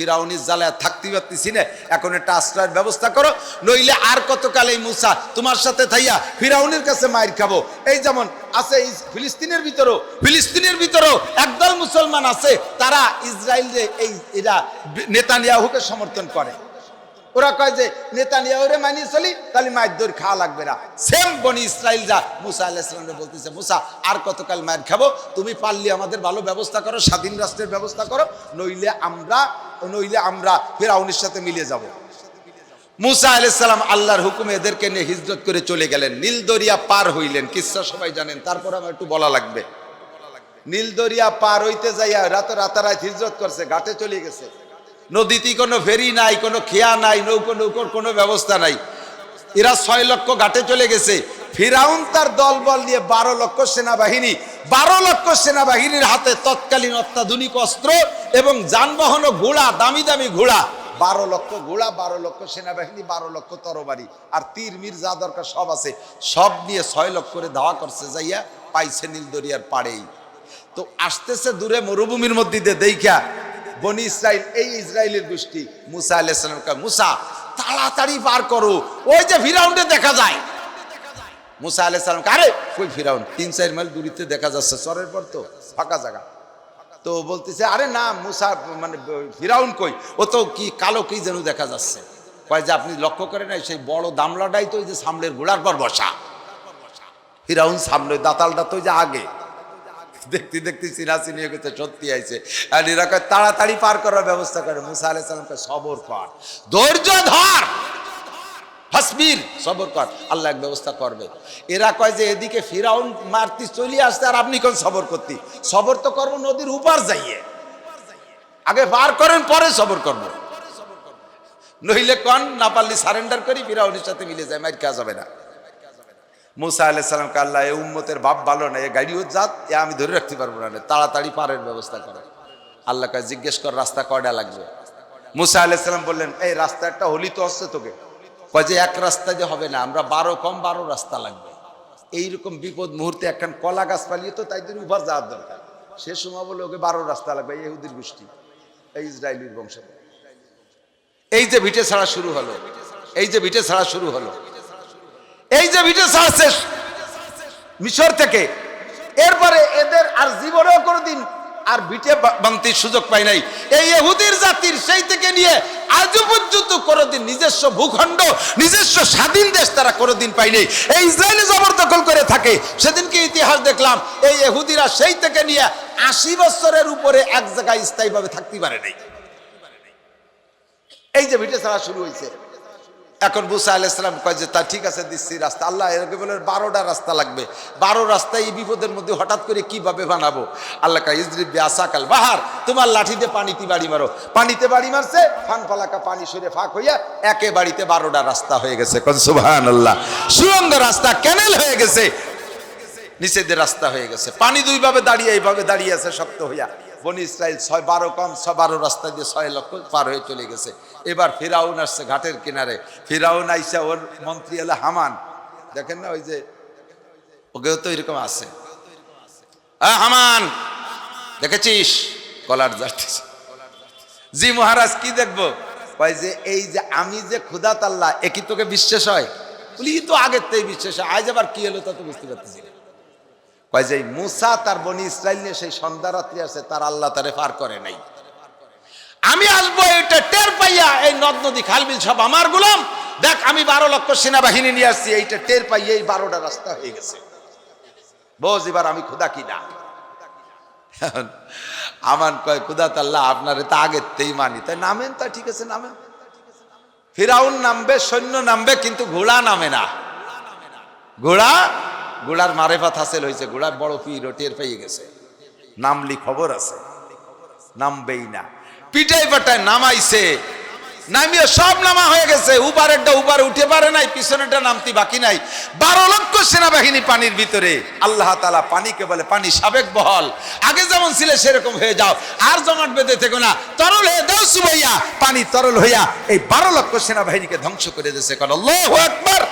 ফিরাউনির জালায় থাকতে পারতেছি না। এখন একটা আশ্রয়ের ব্যবস্থা করো, নইলে আর কতকাল এই মুসা তোমার সাথে থাইয়া ফিরাউনির কাছে মায়ের খাব। এই যেমন আছে এই ফিলিস্তিনের ভিতরেও ফিলিস্তিনের ভিতরেও একদল মুসলমান আছে, তারা ইসরায়েল এই এরা নেতানিয়াহুকে সমর্থন করে। ওরা কয় যে নেতানিয়াহুরে মানিয়ে চলি, তাহলে মায়ের দৌড় খাওয়া লাগবে না। সেম বনি ইসরায়েল যা, মুসা আলাহিসামকে বলতেছে, মুসা, আর কতকাল মায়ের খাব? তুমি পারলে আমাদের ভালো ব্যবস্থা করো, স্বাধীন রাষ্ট্রের ব্যবস্থা করো, নইলে আমরা নইলে আমরা ফেরাউনের সাথে মিলে যাব। মুসা আলাইসাল্লাম আল্লাহর হুকুমে এদেরকে নিয়ে হিজরত করে চলে গেলেন। নীলদরিয়া পার হইলেন। কিসা সবাই জানেন? তারপর আমার একটু বলা লাগবে। নীলদরিয়া পার হইতে যাইয়া রাত রাতারাত হিজরত করছে, ঘাটে চলে গেছে। নদীতে কোনো ফেরি নাই, কোনো খেয়া নাই, নৌকো, নৌকোর কোনো ব্যবস্থা নাই। এরা ছয় লক্ষ ঘাটে চলে গেছে। ফিরাউন তার দলবল নিয়ে বারো লক্ষ সেনাবাহিনী, বারো লক্ষ সেনাবাহিনীর হাতে তৎকালীন অত্যাধুনিক অস্ত্র এবং যানবাহন ঘোড়া, দামি দামি ঘোড়া। বারো লক্ষ ঘোড়া, বারো লক্ষ সেনাবাহিনী, বারো লক্ষ তরবারি। আর তীর, মির, যা দরকার সব আছে। সব নিয়ে ছয় লক্ষ করে ধাওয়া করছে যাইয়া পাইছে নীলদরিয়ার পাড়েই। তো আসতেছে দূরে মরুভূমির মধ্যে দিয়ে দেখা বনি ইসরায়েল এই ইসরায়েলের গোষ্ঠী মুসা আলাইসালাম মুসা, তাড়াতাড়ি পার করো। ওই যে ফিরাউন্ডে দেখা যায়। মুসা আলাইসালাম আরে, কই ফিরাউন? তিন, চার মাইল দূরিতে দেখা যাচ্ছে, চরের পর তো, ফাঁকা জায়গা। তো বলতেছে, আরে না, মুসা মানে ফিরাউন কই? ও তো কি কালো কি যেন দেখা যাচ্ছে। কয় যে, আপনি লক্ষ্য করেন সেই বড় দামলাটাই তো ওই যে সামনের ঘোড়ার পর বসা। ফিরাউন সামনে দাতালটা তো ওই যে আগে। দেখতে দেখতে চিনাচি নিয়ে গেছে সত্যি আইছে। আর এরা তাড়াতাড়ি পার করার ব্যবস্থা করে। মুসা আলাহ সালামকে সবর কর। ধৈর্য ধর। হাসবির সবর কর। আল্লাহ এক ব্যবস্থা করবে। এরা কয় যে, এদিকে ফিরাউন মারতি চলে আসতে আর আপনি কোন সবর করতি? সবর তো করব নদীর উপার যাইয়ে। আগে পার করেন, পরে সবর করব। নইলে কন, না পারলে সারেন্ডার করি, ফিরাউনের সাথে মিলে যায়, মাইর খাওয়া যাবে না। মুসা আলাইসালাম আল্লাহ, এ উম্মতের বাপ ভালো না, এ গাড়িও জাত, এ আমি ধরে রাখতে পারব না, তাড়াতাড়ি পারের ব্যবস্থা করে। আল্লাহ কাছে জিজ্ঞেস কর রাস্তা কয়টা লাগবে? মুসা আলাইসালাম বললেন, এই রাস্তা একটা হলি তো আসছে তোকে। কয় যে এক রাস্তা যে হবে না, আমরা বারো কম বারো রাস্তা লাগবে। এইরকম বিপদ মুহূর্তে একখান কলা গাছ পালিয়ে তো তাই জন্য উভার যাওয়ার দরকার। সে সময় বলে ওকে বারো রাস্তা লাগবে ইহুদির গোষ্ঠী, এই ইসরায়েলির বংশ এই যে ভিটে ছাড়া শুরু হলো, এই যে ভিটে ছাড়া শুরু হলো এই যে ভিটে ছাড়ছে মিশর থেকে, এরপরে এদের আর জীবনেও কোনোদিন আর ভিটে বা- সুযোগ পাই নাই। এই এহুদির জাতির সেই থেকে নিয়ে আজও পর্যন্ত কোনোদিন নিজস্ব ভূখণ্ড, নিজস্ব স্বাধীন দেশ তারা কোনোদিন পায়নি এই ইসরায়েলি জবরদখল করে থাকে, সেদিনকে ইতিহাস দেখলাম, এই এহুদিরা সেই থেকে নিয়ে আশি বছরের উপরে এক জায়গায় স্থায়ীভাবে থাকতে পারে নাই। এই যে ভিটে ছাড়া শুরু হয়েছে। এখন বুসা আল ইসলাম কয় যে, তা ঠিক আছে, দিচ্ছি রাস্তা। আল্লাহ এরকম বলে বারোটা রাস্তা লাগবে। বারো রাস্তায় এই বিপদের মধ্যে হঠাৎ করে কীভাবে বানাবো? আল্লাহ কা ইজরিবি আসাকাল বাহার। তোমার লাঠিতে পানিতে বাড়ি মারো। পানিতে বাড়ি মারছে, ফান ফালাকা পানি সরে ফাঁক হইয়া একে বাড়িতে বারোটা রাস্তা হয়ে গেছে। আল্লাহ সুরঙ্গ রাস্তা ক্যানেল হয়ে গেছে। নিচেদের রাস্তা হয়ে গেছে। পানি দুইভাবে দাঁড়িয়ে, এইভাবে দাঁড়িয়ে আছে শক্ত হইয়া। বনি ইসরায়েল ছয় বারো কম, ছয় বারো রাস্তা দিয়ে ছয় লক্ষ পার হয়ে চলে গেছে। এবার ফিরাউন আসছে ঘাটের কিনারে। ফিরাউন আইসা ওর মন্ত্রী এলো হামান। দেখেন না ওই যে, ওকেও তো এরকম আছে। হামান, দেখেছিস? কলার যাচ্ছে জি মহারাজ, কি দেখব? যে, এই যে আমি যে ক্ষুদাত আল্লাহ একই তোকে বিশ্বাস হয়? বলি তো আগের থেকে বিশ্বাস হয়। আজ আবার কি হলো তা তো বুঝতে পারতেছি কয় যে মুসা তার বনি ইসরায়েল নিয়ে সেই সন্ধ্যা রাত্রি আছে তার আল্লাহ তারে পার করে নাই। আমি আসব এটা টের পাইয়া, এই নদ নদী খালবিল সব আমার গুলাম। দেখ, আমি বারো লক্ষ সেনাবাহিনী নিয়ে আসছি, এইটা টের পাইয়া এই বারোটা রাস্তা হয়ে গেছে। বোঝ, এবার আমি খুদা কি না? এখন আমান কয় খুদা তাল্লাহ আপনার তা আগের তেই মানি। তাই নামেন তা ঠিক আছে, নামেন। ফিরাউন নামবে, সৈন্য নামবে, কিন্তু ঘোড়া নামে না। ঘোড়া ঘোড়ার মারেফাত হাসিল হয়েছে ঘোড়ার বড় পীর টের পেয়ে গেছে। নামলি খবর আছে। নামবেই না। পিটাই পাটায় নামাইছে। নামিয়ে সব নামা হয়ে গেছে। উপারেরটা উপারে উঠে পারে নাই পিছনেরটা নামতি বাকি নাই। বারো লক্ষ সেনাবাহিনী পানির ভিতরে। আল্লাহ তালা পানিকে বলে, পানি সাবেক বহল। আগে যেমন ছিল, সেরকম হয়ে যাও। আর জমাট বেঁধে থেকো না। তরল হয়ে দাও সুবাইয়া। পানি তরল হইয়া এই বারো লক্ষ সেনাবাহিনীকে ধ্বংস করে দিয়েছে। কারণ একবার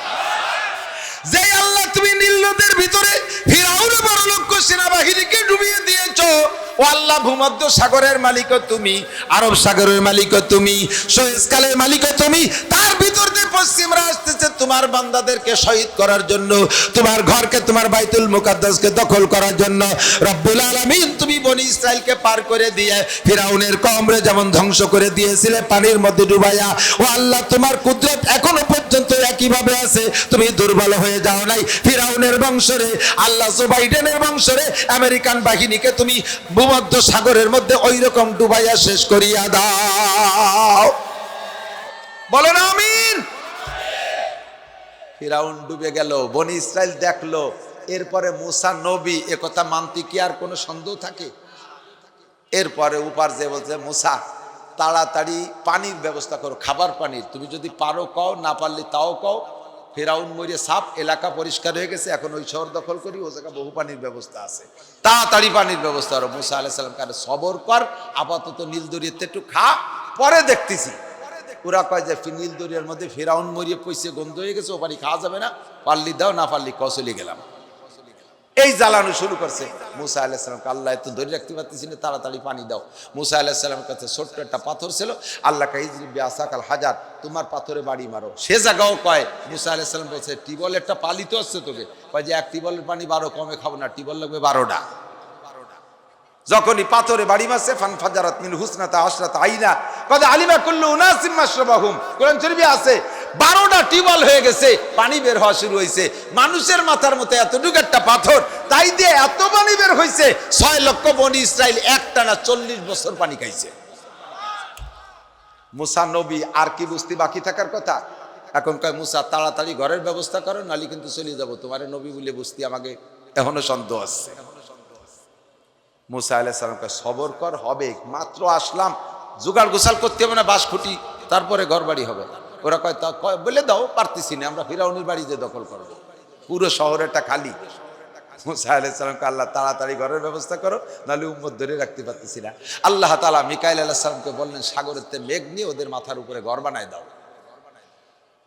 আল্লাহ তুমি নীল নদের ভিতরে ফিরাউন বারো লক্ষ সেনাবাহিনীকে ডুবিয়ে দিয়েছ। ও আল্লাহ, ভূমধ্য সাগরের মালিকও তুমি, আরব সাগরের মালিকও তুমি সৈয়দকালের মালিকও তুমি, তার পশ্চিমরা আসতেছে, তোমার বান্দাদেরকে শহীদ করার জন্য, তোমার ঘরকে, তোমার বাইতুল মুকাদ্দাসকে দখল করার জন্য। রব্বুল আলামিন, তুমি বনি ইসরাইলকে পার করে দিয়ে ফিরাউনের কমরে যেমন ধ্বংস করে দিয়েছিলে, পানির মধ্যে ডুবাইয়া, ও আল্লাহ, তোমার কুদরত এখনও পর্যন্ত একইভাবে আছে। তুমি দুর্বল হয়ে যাও নাই। ফিরাউনের বংশরে, আল্লাহ জো বাইডেনের বংশরে, আমেরিকান বাহিনীকে তুমি ভূমধ্য সাগরের মধ্যে ওই রকম ডুবাইয়া শেষ করিয়া দাও। বলো না, আমিন। ফিরাউন ডুবে গেল, বনি ইসরায়েল দেখল, এরপরে মুসা নবী একথা মানতে কি আর কোনো সন্দেহ থাকে? এরপরে উপার যে বলছে, মুসা, তাড়াতাড়ি পানির ব্যবস্থা করো, খাবার পানির, তুমি যদি পারো কও, না পারলে তাও কও। ফেরাউন মরিয়ে সাপ, এলাকা পরিষ্কার হয়ে গেছে, এখন ওই শহর দখল করি, ও জায়গা বহু পানির ব্যবস্থা আছে। তাড়াতাড়ি পানির ব্যবস্থা করো। মুসা আলাহ সাল্লাম কারে সবর কর, আপাতত নীল দরিয়াতে একটু খা, পরে দেখতেছি। ওরা কয় যে নীল দরিয়ার মধ্যে ফেরাউন মরিয়ে পয়সে গন্ধ হয়ে গেছে ও পানি খাওয়া যাবে না পারলি দাও, না পারলি কসলি গেলাম। এই জ্বালানো শুরু করছে। মুসা আলাহিসামকে আল্লাহ, এত ধরে রাখতে পারতেছি না, তাড়াতাড়ি পানি দাও। মুসা আলাহিসাল্লামের কাছে ছোট্ট একটা পাথর ছিল, আল্লাহ কাইজরিবি আসাকাল হাজার, তোমার পাথরে বাড়ি মারো। সে জায়গাও কয়, মুসা আলাহিসাল্লাম বলছে টিবল একটা পালিত আসছে তোকে। কয় যে, এক টিবলের পানি বারো, কমে খাব না টিবল লাগবে বারোটা। যখনই পাথরে বাড়ি মারছে, ফান ফাজারাত মিন হুসনাতা আশরাত আইনা। কদা আলিমা কুল্লু উনাসিম মাশরাবাহুম। কোরআন শরীফে আছে 12টা টিউবওয়েল হয়ে গেছে, পানি বের হওয়া শুরু হয়েছে। মানুষের মাথার মতো এতটুকু একটা পাথর, তাই দিয়ে এত পানি বের হয়েছে, ছয় লক্ষ বনি ইসরায়েল একটানা চল্লিশ বছর পানি খাইছে। মুসা নবী আর কি বুঝতে বাকি থাকার কথা? এখন কয়, মুসা, তাড়াতাড়ি ঘরের ব্যবস্থা করো নালি কিন্তু চলে যাব। তোমার নবী বলে বুঝতে আমাকে এখনও সন্দেহ আসছে মুসা আলাহ সালামকে সবর কর, হবে। মাত্র আসলাম, জোগাড় গোসাল করতে হবে না বাস খুঁটি, তারপরে ঘর বাড়ি হবে। ওরা কয়, তা কয়, বলে দাও, পারতেছি না, আমরা ফিরাউনির বাড়ি যে দখল করব। পুরো শহরটা খালি। মুসা আলাহ সালামকে আল্লাহ, তাড়াতাড়ি ঘরের ব্যবস্থা করো, নাহলে উম্মত ধরে রাখতে পারতেছি না। আল্লাহ তালা মিকাইল আলাহ সালামকে বললেন, সাগরের তে মেঘ নিয়ে ওদের মাথার উপরে ঘর বানায় দাও।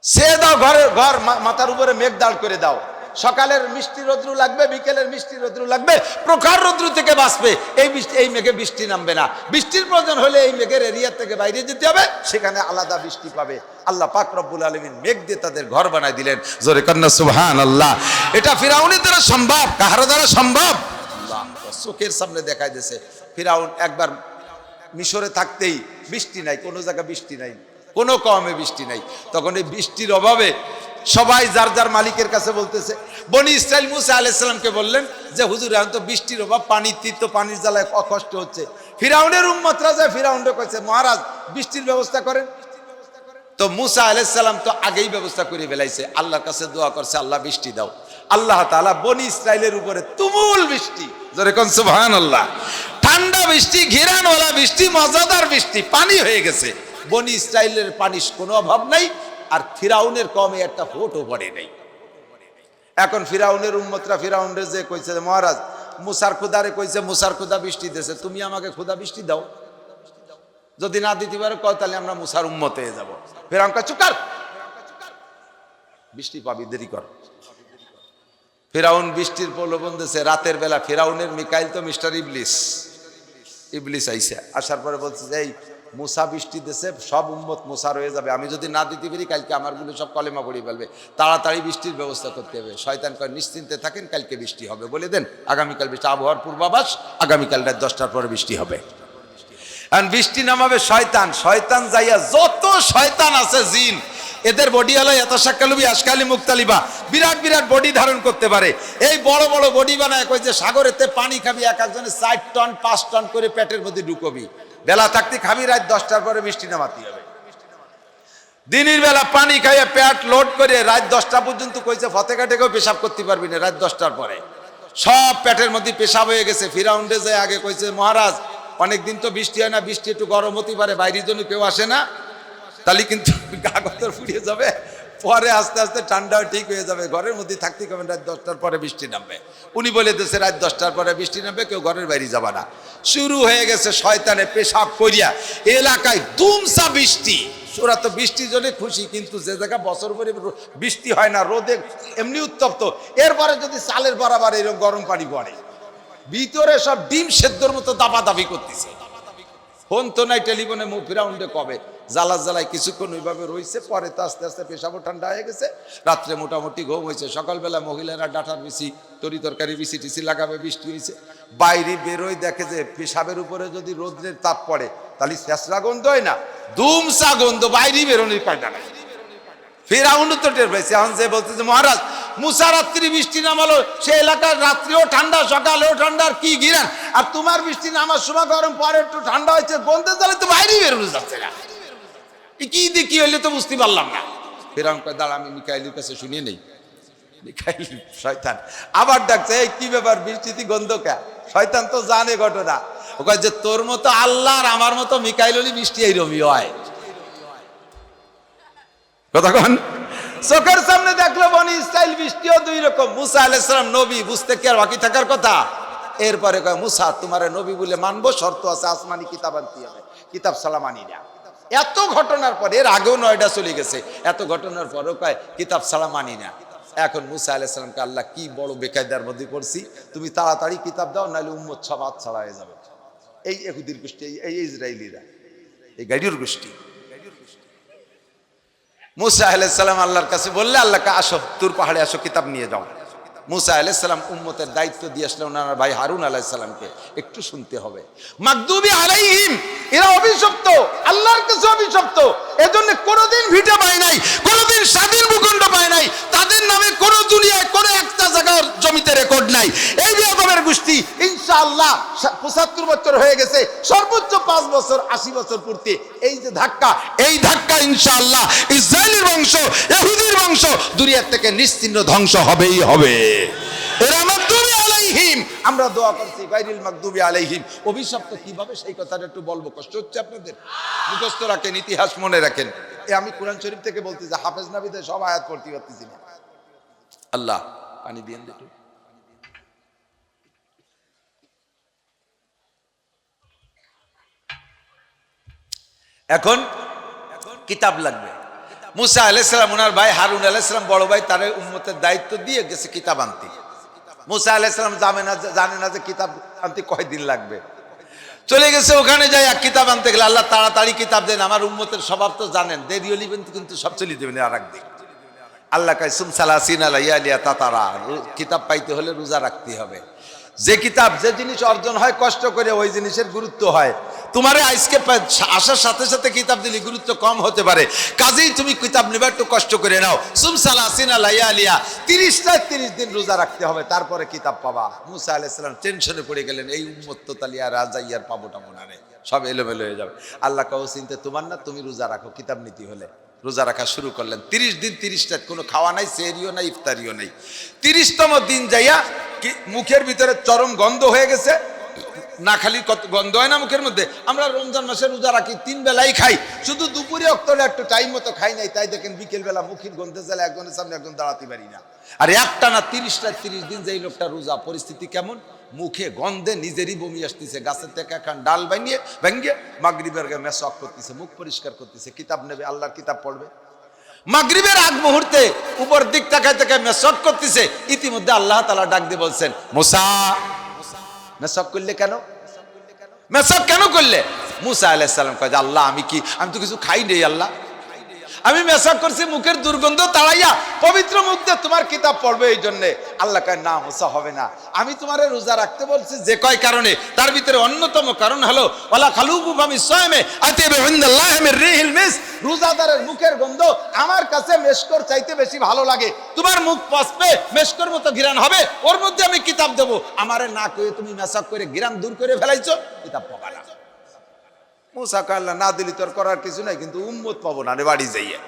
সে দাও ঘরের, ঘর মাথার উপরে মেঘ দাঁড় করে দাও। সকালের মিষ্টি রোদ্রু লাগবে, বিকেলের মিষ্টি রোদ্রু লাগবে, প্রখর রোদ্রু থেকে বাঁচবে। এই বৃষ্টি এই মেঘে বৃষ্টি নামবে না। বৃষ্টির প্রয়োজন হলে এই মেঘের এরিয়া থেকে বাইরে যেতে হবে, সেখানে আলাদা বৃষ্টি পাবে। আল্লাহ পাক রব্বুল আলমিন মেঘ দিয়ে তাদের ঘর বানায় দিলেন। জোরে কন্যা সুবহান আল্লাহ এটা ফিরাউনের দ্বারা সম্ভব, কাহার দ্বারা সম্ভব? চোখের সামনে দেখাই দিয়েছে। ফিরাউন একবার মিশরে থাকতেই বৃষ্টি নাই, কোনো জায়গায় বৃষ্টি নাই, কোনো কমে বৃষ্টি নাই। তখন এই বৃষ্টির অভাবে সবাই যার যার মালিকের কাছে বলতেছে। বনি ইসরাইল মুসা আলাইসাল্লামকে বললেন যে, হুজুর, এখন তো বৃষ্টির অভাব, পানির তীর্থ পানির জ্বালায় কষ্ট হচ্ছে। ফিরাউনের উম্মতরা যায় ফিরাউনরে কইছে, মহারাজ, বৃষ্টির ব্যবস্থা করেন। তো মুসা আলাইসাল্লাম তো আগেই ব্যবস্থা করে ফেলাইছে। আল্লাহর কাছে দোয়া করছে, আল্লাহ, বৃষ্টি দাও। আল্লাহ তাআলা বনি ইসরায়েলের উপরে তুমুল বৃষ্টি। জোরে কোন সুবহান আল্লাহ ঠান্ডা বৃষ্টি, ঘিরানওয়ালা বৃষ্টি, মজাদার বৃষ্টি, পানি হয়ে গেছে। বনি ইসরায়েলের পানির কোনো অভাব নাই। আর ফিরাউনের কমে একটা ফোটও পড়ে নাই। এখন ফিরাউনের উম্মতরা ফিরাউনের যে কইছে মহারাজ, মুসার খুদারে কইছে, মুসার খুদা বৃষ্টি দিয়েছে, তুমি আমাকে খুদা বৃষ্টি দাও। যদি না দিতে পারো, কয়, তাহলে আমরা মুসার উম্মত হয়ে যাব। ফেরাউন চুকার বৃষ্টি পাবি, দেরি কর। ফেরাউন বৃষ্টির প্রলোভন দিয়েছে। রাতের বেলা ফেরাউনের মিকাইল তো মিস্টার ইবলিস। ইবলিস আইসে, আসার পরে বলছে যে, এই মুসা বৃষ্টি দেশে সব উম্মত মুসার হয়ে যাবে। আমি যদি না দিতে পারি, কালকে আমারগুলো সব কলেমা পড়িয়ে ফেলবে। তাড়াতাড়ি বৃষ্টির ব্যবস্থা করতে হবে। শয়তান কয়, নিশ্চিন্তে থাকেন, কালকে বৃষ্টি হবে। বলে দেন, আগামীকাল বৃষ্টি, আবহাওয়ার পূর্বাভাস, আগামীকাল রাত দশটার পরে বৃষ্টি হবে। আর বৃষ্টি নামাবে শয়তান। শয়তান যাইয়া যত শয়তান আছে, জিন, এদের বডি হলো এত শাক্কালুবি আশকালি, মুক্তালিবা, বিরাট বিরাট বডি ধারণ করতে পারে। এই বড় বড় বডি বানায় কই যে, সাগরেতে পানি খাবি, এক একজনের চার টন, পাঁচ টন করে পেটের মধ্যে ঢুকবি। বেলা থাকতে খাবি, রাত দশটার পরে বৃষ্টি নামাতে হবে। দিনের বেলা পানি খাইয়ে প্যাট লোড করে রাত দশটা পর্যন্ত কইছে ফতেকাটেকেও পেশাব করতে পারবি না রাত দশটার পরে। সব পেটের মধ্যে পেশাব হয়ে গেছে। ফিরাউন্ডে যায় আগে কইছে, মহারাজ, অনেকদিন তো বৃষ্টি হয় না, বৃষ্টি একটু গরম হতে পারে, বাইরের জন্য কেউ আসে না। তাহলে কিন্তু গা গতর ফুরিয়ে যাবে। পরে আস্তে আস্তে ঠান্ডাও ঠিক হয়ে যাবে। ঘরের মধ্যে থাকতে হবে রাত দশটার পরে বৃষ্টি নামবে। উনি বলে দিয়েছে, রাত দশটার পরে বৃষ্টি নামবে, কেউ ঘরের বাইরে যাবে না। শুরু হয়ে গেছে শয়তানে পেশাব করিয়া। এলাকায় দুমসা বৃষ্টি। ওরা তো বৃষ্টির জন্য খুশি, কিন্তু যে জায়গা বছর পরে বৃষ্টি হয় না, রোদে এমনি উত্তপ্ত। এরপরে যদি চালের বরাবর এরকম গরম পানি পড়ে, ভিতরে সব ডিম সেদ্ধর মতো দাবা দাবি করতেছে। ফোন তো নাই টেলিফোনে মুখ ফিরাউন্ডে কবে। জ্বালা জ্বালায় কিছুক্ষণ ওইভাবে রয়েছে পরে তো আস্তে আস্তে পেশাবো ঠান্ডা হয়ে গেছে। রাত্রে মোটামুটি ঘুম হয়েছে। সকালবেলা মহিলারা ডাটার বিসি তরি তরকারি বিসি টিসি লাগাবে, বৃষ্টি হয়েছে। বাইরে বেরোয় দেখে যে পেশাবের উপরে যদি রোদ্রের তাপ পড়ে, তাহলে শেষরা গন্ধ হয় না। দুমসা গন্ধ বাইরে বেরোনোর কায়দা নাই। ফেরাউন তো টের পেয়েছে এখন যে বলতেছে, মহারাজ মুসা রাত্রি বৃষ্টি নামালো, সে এলাকার রাত্রিও ঠান্ডা, সকালেও ঠান্ডা, আর কি গিরান আর তোমার বৃষ্টি নামার সময় গরম, পরে একটু ঠান্ডা হয়েছে, গন্ধে তাহলে তো বাইরেই বেরোনো যাচ্ছে না। কি হইলে তো বুঝতে পারলাম না। কয়, দাঁড়া, আমি মিকাইলের কাছে শুনিয়ে নেই। মিকাইল, শয়তান। আবার ডাকছে, এই কি ব্যাপার শয়তান তো জানে ঘটনা। ও কয় যে, তোর মতো আল্লাহ আর আমার মতো এইরকমই হয়। কতক্ষণ চোখের সামনে দেখল বনি ইসরাইল বৃষ্টিও দুই রকম। মুসা আলাইসালাম নবী, বুঝতে কি আর বাকি থাকার কথা? এরপরে কয়, মুসা, তোমার নবী বলে মানবো, শর্ত আছে, আসমানি কিতাব আনতে হবে। কিতাব সালা মানি না। এত ঘটনার পরে এর আগেও নয়ডা চলে গেছে। এত ঘটনার পরেও কয়, কিতাব ছাড়া মানি না। এখন মুসা আলাইসালামকে আল্লাহ, কি বড় বেকায়দার মধ্যে পড়ছি। তুমি তাড়াতাড়ি কিতাব দাও, নাহলে উম্মত সব হাত ছাড়া হয়ে যাবে। এই এহুদির গোষ্ঠী, এই- ইসরায়েলিরা, এই গাড়ির গোষ্ঠী। মুসা আলাইসাল্লাম আল্লাহর কাছে বললে, আল্লাহকে আসো, তোর পাহাড়ে আসো, কিতাব নিয়ে যাও। মুসা আলাইসাল্লাম উম্মতের দায়িত্ব দিয়ে আসলে ওনার ভাই হারুন আলাইসাল্লামকে একটু শুনতে হবে। মাকদুবি আলাইহিম, এরা অভিশপ্ত, আল্লাহর কাছে অভিশপ্ত। এজন্য কোনোদিন ভিটে পায় নাই কোনোদিন স্বাধীন ভূখণ্ড পায় নাই, তাদের নামে কোনো দুনিয়ায়, কোনো একটা জায়গার জমিতে রেকর্ড নাই। এই বিয়াদমের গোষ্ঠী, ইনশাআল্লাহ পঁচাত্তর বছর হয়ে গেছে, সর্বোচ্চ পাঁচ বছর, আশি বছর পূর্তি। এই যে ধাক্কা, এই ধাক্কা ইনশাআল্লাহ ইসরায়েলের বংশ, ইহুদির বংশ দুনিয়ার থেকে নিশ্চিন্ন ধ্বংস হবেই হবে। এরা আলাইহিম, আমরা দোয়া করছি গাইরিল মাকদুবি আলাইহিম। অভিশপ্ত কীভাবে সেই কথাটা একটু বলব? কষ্ট হচ্ছে আপনাদের? মুখস্থ রাখেন, ইতিহাস মনে রাখেন। এ আমি কোরআন শরীফ থেকে বলতে যে হাফেজ নাবিদের সব আয়াত পড়তে পারতেছি না। আল্লাহ। পানি দিয়ে একটু এখন কিতাব লাগবে। মুসা আলাইসালাম ওনার ভাই হারুন আলাইসালাম বড় ভাই তার উম্মতের দায়িত্ব দিয়ে গেছে কিতাব আনতে। মুসা আলাইসালাম জানে না যে- জানে না যে কিতাব আনতে কয়দিন লাগবে। চলে গেছে, ওখানে যাই এক কিতাব আনতে গেলে আল্লাহ তাড়াতাড়ি কিতাব দেন। আমার উম্মতের স্বভাব তো জানেন, দেরি হলি কিন্তু সব চলে দেবেন আর একদিন আল্লাহ কাইসুম সালাসিন আলাইয়া তাতারা। কিতাব পাইতে হলে রোজা রাখতে হবে। যে কিতাব, যে জিনিস অর্জন হয়, কষ্ট করে ওই জিনিসের গুরুত্ব হয়। তোমারে আজকে আসার সাথে সাথে কিতাব দিলে গুরুত্ব কম হতে পারে। কাজেই তুমি কিতাব নেবে একটু কষ্ট করে নাও। সুম সালাসিন আলাইয়া আলিয়া তিরিশটা তিরিশ দিন রোজা রাখতে হবে, তারপরে কিতাব পাবা। মুসা আলাইসালাম টেনশনে পড়ে গেলেন, এই উম্মত্ত তালিয়া রাজা ইয়ার পাবো টাবো না সব এলোমেলো হয়ে যাবে। আল্লাহ কাউ চিনতে তোমার না, তুমি রোজা রাখো কিতাব নীতি হলে। রোজা রাখা শুরু করলেন। তিরিশ দিন তিরিশটা, কোনো খাওয়া নাই সেরিও নাই, ইফতারিও নাই। তিরিশতম দিন যাইয়া মুখের ভিতরে চরম গন্ধ হয়ে গেছে। না খালি কত গন্ধ হয় না মুখের মধ্যে? আমরা রমজান মাসে রোজা রাখি, তিন বেলাই খাই। শুধু দুপুরে অক্তরে একটু টাইম মতো খাই নাই, তাই দেখেন বিকেল বেলা মুখের গন্ধে জেলে একজনের সামনে একজন দাঁড়াতে পারি না। আর একটা না, তিরিশটা তিরিশ দিন যেই লোকটা রোজা, পরিস্থিতি কেমন? মুখে গন্ধে নিজেরই বমি আসতেছে, গাছের থেকে এখন ডাল বানিয়ে ভেঙ্গে মাগরিবের মেসক করতেছে, মুখ পরিষ্কার করতেছে, কিতাব নেবে, আল্লাহর কিতাব পড়বে। মাগরিবের আগ মুহূর্তে উপর দিক তাকায় তাকায় মেসক করতেছে, ইতিমধ্যে আল্লাহ তালা ডাক দিয়ে বলছেন, মোসা মেসক করলে কেন? মেসক কেন করলে? মুসা আলাইসাল্লাম কয় যে, আল্লাহ আমি কি আমি তো কিছু খাই নেই আল্লাহ। আমি মেসাক করছি, মুখের দুর্গন্ধ তাড়াইয়া পবিত্র মুখ দিয়ে তোমার কিতাব পড়বে এই জন্যে। আল্লাহ কয়, না, মুসা হবে না। আমি তোমার রোজা রাখতে বলছি যে কয় কারণে। তার ভিতরে অন্যতম কারণ হলো ওলা খালুবু আমি রোজাদারের মুখের গন্ধ আমার কাছে মেশকর চাইতে বেশি ভালো লাগে। তোমার মুখ পসপে মেশকর মতো ঘিরান হবে। ওর মধ্যে আমি কিতাব দেবো। আমারে না কয়ে তুমি মেসাক করে ঘিরান দূর করে ফেলাইছো, কিতাব পাবা না। মুসা কাল্লা না দিলি তোর করার কিছু নাই, কিন্তু উম্মত পাবো না রে, বাড়ি যাইয়া।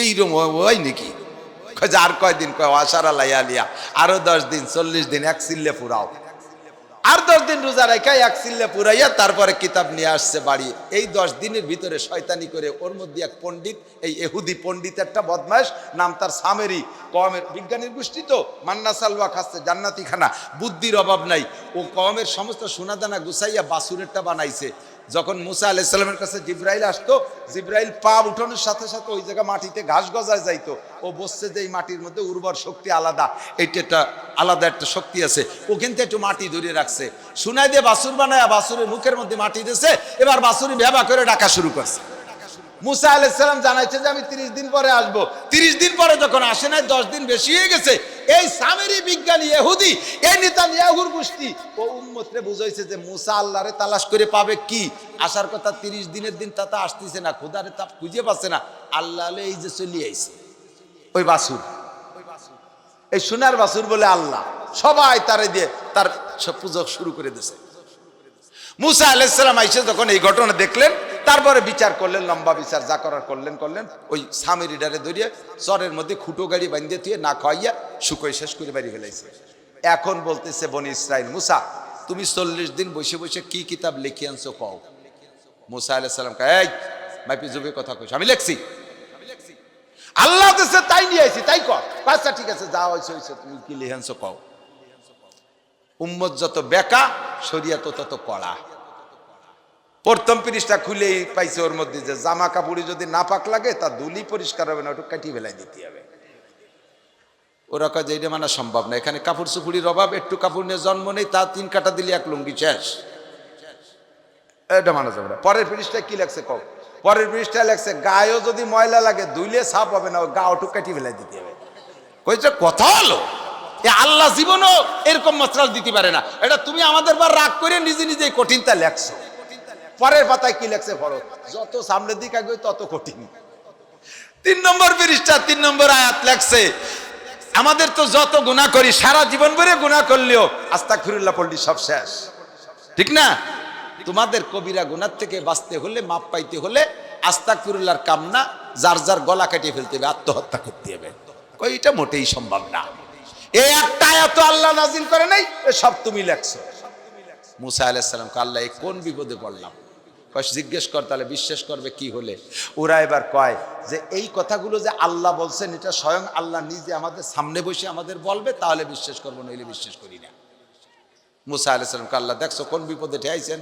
এইরকম ওই নাকি? আর কয়দিন, কয়, আশারা লাইয়া লিয়া, আরও দশ দিন, চল্লিশ দিন এক সিল্লে পুরাও আর দশ দিন রোজা রেখায় এক সিল্লে পুরাইয়া তারপরে কিতাব নিয়ে আসছে বাড়ি। এই দশ দিনের ভিতরে শয়তানি করে ওর মধ্যে এক পণ্ডিত, এই এহুদি পণ্ডিত একটা বদমাস নাম তার সামেরি কমের বিজ্ঞানীর গোষ্ঠী তো, মান্না সালওয়া খাচ্ছে জান্নাতি খানা বুদ্ধির অভাব নাই। ও কমের সমস্ত সোনাদানা গুছাইয়া বাসুরেরটা বানাইছে। যখন মুসা আলাইসাল্লামের কাছে জিব্রাইল আসতো, জিব্রাইল পা উঠানোর সাথে সাথে ওই জায়গা মাটিতে ঘাস গজায় যাইতো। ও বসছে যে এই মাটির মধ্যে উর্বর শক্তি আলাদা, এইটা একটা আলাদা একটা শক্তি আছে। ও কিন্তু একটু মাটি ধরে রাখছে। শুনাই দিয়ে বাসুর বানায় বাসুরের মুখের মধ্যে মাটি দিয়েছে এবার বাসুরি ভেবা করে ডাকা শুরু করছে। মুসা আলাইসাল্লাম জানাইছে যে আমি তিরিশ দিন পরে আসব। তিরিশ দিন পরে যখন আসে নাই, দশ দিন বেশি হয়ে গেছে। এই সামেরি বিজ্ঞানী এহুদি এই নেতা ইয়াহুর গোষ্ঠী। ও উম্মতরে বুঝাইছে যে মুসা আল্লাহরে তালাশ করে পাবে কি? আসার কথা তিরিশ দিনের দিন তা তাতে আসতেছে না, খুদারে তা খুঁজে পাচ্ছে না। আল্লাহ এই যে চলিয়ে আইছে। ওই বাসুর এই সোনার বাসুর বলে আল্লাহ। সবাই তারে দিয়ে তার পুজো শুরু করে দিয়েছে মুসা আলাইসালাম আইসে যখন এই ঘটনা দেখলেন তারপরে বিচার করলেন, লম্বা বিচার যা করার করলেন করলেন। ওই সামিরিডারে ধরিয়ে চরের মধ্যে খুঁটো গাড়ি বান্ধিয়ে তুই না খাওয়াইয়া শুকোয় শেষ করে বাড়ি ফেলাইছে। এখন বলতেছে বনি ইসরাইল, মুসা, তুমি চল্লিশ দিন বসে বসে কি কিতাব লিখে আনছো কও? মুসা আলাইসালাম কা এই, মাইপি যুগে কথা কইছ, আমি লেখছি। আল্লাহ দেশে তাই নিয়ে আইছি, তাই কর। আচ্ছা ঠিক আছে, যা হয়েছে হয়েছে তুমি কি লিখে আনছো কও? উম্মত যত বেকা, শরিয়াত তত কড়া। প্রথম পৃষ্ঠা খুলেই পাইছে ওর মধ্যে যে জামা কাপড়ে যদি না পাক লাগে, তা দুলি পরিষ্কার হবে না, ওটা কাটিয়ে ফেলাই দিতে হবে। ওরা কাজে এটা মানা সম্ভব না। এখানে কাপড় চুপুরির অভাব, একটু কাপড় নিয়ে জন্ম নেই, তা তিন কাটা দিলে এক লুঙ্গি শেষ। এটা মানা যাবে না। পরের পৃষ্ঠায় কি লাগছে কও? পরের পৃষ্ঠায় লাগছে গায়েও যদি ময়লা লাগে, ধুইলে সাপ হবে না গা ওটুক কাটিয়ে ফেলাই দিতে হবে। কইছে, কথা হলো? এ আল্লাহ জীবনও এরকম মশলাল দিতে পারে না। এটা তুমি আমাদের বার রাগ করে নিজে নিজে কঠিনটা লেখছো। পরের পাতায় কি লেখছে ফরজ? যত সামনের দিকে আগে তত কঠিন। তিন নম্বর পৃষ্ঠা, তিন নম্বর আয়াত লেখছে, আমাদের তো যত গুণা করি, সারা জীবন ভরে গুণা করলেও আস্তা খুরুল্লাহ পল্লী সব শেষ। ঠিক না? তোমাদের কবিরা গুনার থেকে বাঁচতে হলে, মাপ পাইতে হলে আস্তা খুরুল্লাহর কামনা যার যার গলা কাটিয়ে ফেলতে হবে, আত্মহত্যা করতে হবে। এটা মোটেই সম্ভব না। এই একটা আয়াত আল্লাহ নাজিল করে নাই সব তুমি লেখছো। মুসা আলাইসালামকে আল্লাহ কোন বিপদে পড়লাম? কয়, জিজ্ঞেস কর তাহলে বিশ্বাস করবে কি হলে। ওরা এবার কয় যে, এই কথাগুলো যে আল্লাহ বলছেন, এটা স্বয়ং আল্লাহ নিজে আমাদের সামনে বসে আমাদের বলবে, তাহলে বিশ্বাস করব, নইলে বিশ্বাস করি না। মুসা আলাইসালামকে আল্লাহ দেখছ কোন বিপদে ঠেয়াইছেন?